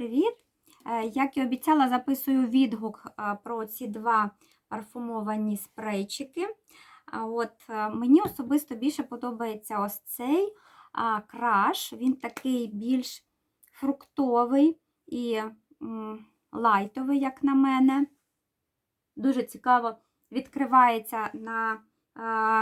Привіт! Е, Як і обіцяла, записую відгук е, про ці два парфумовані спрейчики. От, е, мені особисто більше подобається ось цей краш. Він такий більш фруктовий і лайтовий, як на мене. Дуже цікаво відкривається на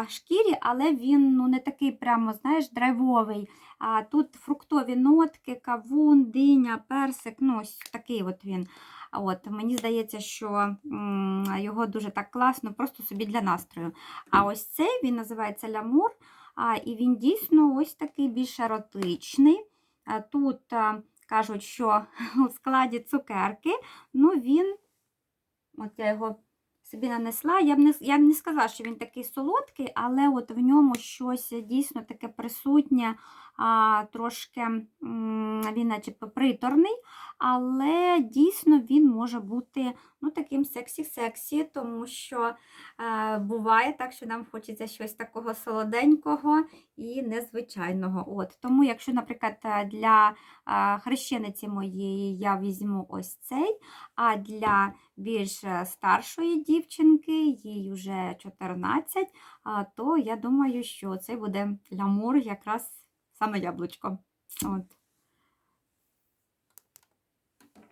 шкірі, але він ну, не такий прямо, знаєш, драйвовий. А тут фруктові нотки, кавун, диня, персик. Ну, ось такий от він. От, Мені здається, що його дуже так класно, просто собі для настрою. А ось цей він називається лямур, а, і він дійсно ось такий більш еротичний. Тут кажуть, що у складі цукерки, ну він, от я його собі нанесла. Я б не, я б не сказала, що він такий солодкий, але от в ньому щось дійсно таке присутнє, а, трошки він наче приторний, але дійсно він може бути ну, таким сексі-сексі, тому що е, буває так, що нам хочеться щось такого солоденького і незвичайного. От. Тому, якщо, наприклад, е, для е, хрещениці моєї я візьму ось цей, а для більш е, старшої дівчинки, їй вже 14, а, то я думаю, що це буде лямур якраз саме яблучко. От.